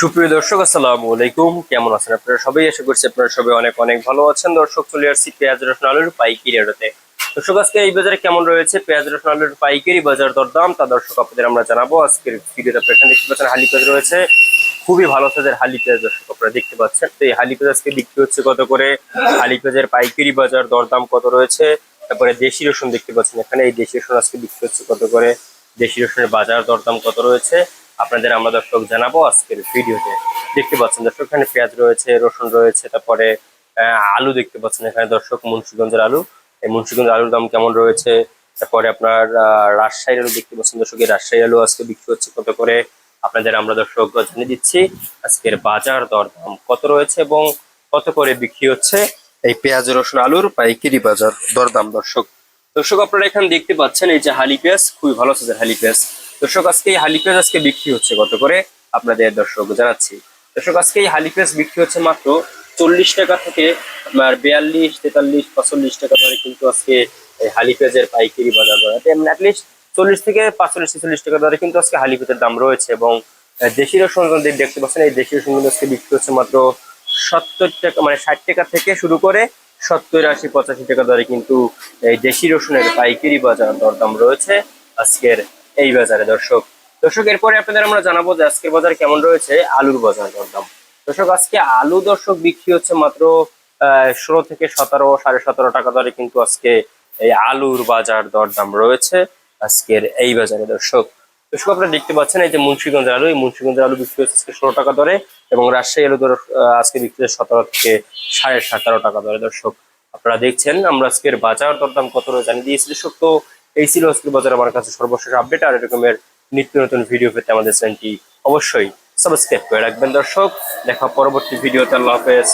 সুপ্রিয় দর্শক, আসসালামু আলাইকুম। কেমন আছেন আপনারা সবাই? আশা করছি আপনারা সবাই অনেক অনেক ভালো আছেন। দর্শক, চলে আসছি পেঁয়াজ, রসুন, আলুর পাইকারি রেটে। দর্শক, আজকে এই বাজারে কেমন রয়েছে? পেঁয়াজ, রসুন, আলুর পাইকারি বাজার দরদাম। তা দর্শক, আপনাদের আমরা জানাব। আজকের ভিডিওতে আপনারা দেখতে পাচ্ছেন হালি পেঁয়াজ রয়েছে। খুবই ভালো সাজের হালি পেঁয়াজ, দর্শক, আপনারা দেখতে পাচ্ছেন। তো এই হালি পেঁয়াজ আজকে বিক্রি হচ্ছে কত করে? হালি পেঁয়াজের পাইকারি বাজার দরদাম কত রয়েছে? তারপরে দেশি রসুন দেখতে পাচ্ছেন এখানে। এই দেশি রসুন আজকে বিক্রি হচ্ছে কত করে? দেশি রসুনের বাজার দরদাম কত রয়েছে? আপনাদের আমরা দর্শক জানাব আজকের ভিডিওতে। দেখতে পাচ্ছেন দর্শক, এখানে পেঁয়াজ রয়েছে, রসুন রয়েছে, তারপরে আলু দেখতে পাচ্ছেন এখানে দর্শক, মুন্সিগঞ্জের আলু। এই মুন্সিগঞ্জের আলুর দাম কেমন রয়েছে? তারপরে আপনার রাজশাহীর আলু দেখতে পাচ্ছেন দর্শক, এই রাজশাহী আলু আজকে বিক্রি হচ্ছে কত করে? আপনাদের আমরা দর্শক জানিয়ে দিচ্ছি, আজকের বাজার দরদাম কত রয়েছে এবং কত করে বিক্রি হচ্ছে? এই পেঁয়াজ, রসুন, আলুর পাইকারি বাজার দরদাম দর্শক। দর্শক, আপনারা এখানে দেখতে পাচ্ছেন, এই যে হালি পেঁয়াজ, খুবই ভালো সাজের হালি পেঁয়াজ। দর্শক, আজকে এই হালি পেঁয়াজ আজকে বিক্রি হচ্ছে কত করে আপনাদের দর্শক জানাচ্ছি। দর্শক, আজকে এই হালি পেঁয়াজ বিক্রি হচ্ছে মাত্র চল্লিশ টাকা থেকে আপনার বিয়াল্লিশ, তেতাল্লিশ পঁচল্লিশ টাকা ধরে কিন্তু আজকে এই হালি পেঁয়াজের পাইকারি বাজার দর। অ্যাটলিস্ট চল্লিশ থেকে পাঁচচল্লিশ, ছেচল্লিশ টাকা ধরে কিন্তু আজকে হালি পেঁয়াজের দাম রয়েছে এবং দেশি রসুন দেখতে পাচ্ছেন, এই দেশি রসুন আজকে বিক্রি হচ্ছে মাত্র সত্তর টাকা মানে ষাট টাকা থেকে শুরু করে সত্তর, আশি, পঁচাশি টাকা দরে কিন্তু এই দেশি রসুনের পাইকারি বাজার দরদাম রয়েছে আজকের এই বাজারে, দর্শক। দর্শক, এরপরে আপনাদের আমরা জানাব যে আজকের বাজারে কেমন রয়েছে, আলুর বাজার দরদাম। দর্শক, আজকে আলু, দর্শক, বিক্রি হচ্ছে মাত্র ষোলো থেকে সতেরো, সাড়ে সতেরো টাকা দরে কিন্তু আজকে এই আলুর বাজার দরদাম রয়েছে আজকের এই বাজারে, দর্শক। দর্শক, আপনারা দেখতে পাচ্ছেন এই যে মুন্সিগঞ্জের আলু, এই মুন্সিগঞ্জের আলু বিক্রি হচ্ছে আজকে ষোলো টাকা দরে এবং রাজশাহী আলু আজকে বিক্রি হচ্ছে সতেরো থেকে সাড়ে সতেরো টাকা দরে, দর্শক। আপনারা দেখছেন আমরা আজকের বাজার দরদাম কত জানিয়ে দিয়েছি। দর্শক, তো এই ছিল আজকের বাজার আমার কাছে সর্বশেষ আপডেট আর এরকমের নিত্য নতুন ভিডিও পেতে আমাদের চ্যানেলটি অবশ্যই সাবস্ক্রাইব করে রাখবেন দর্শক। দেখা পরবর্তী ভিডিওতে আল্লাহ হাফেজ।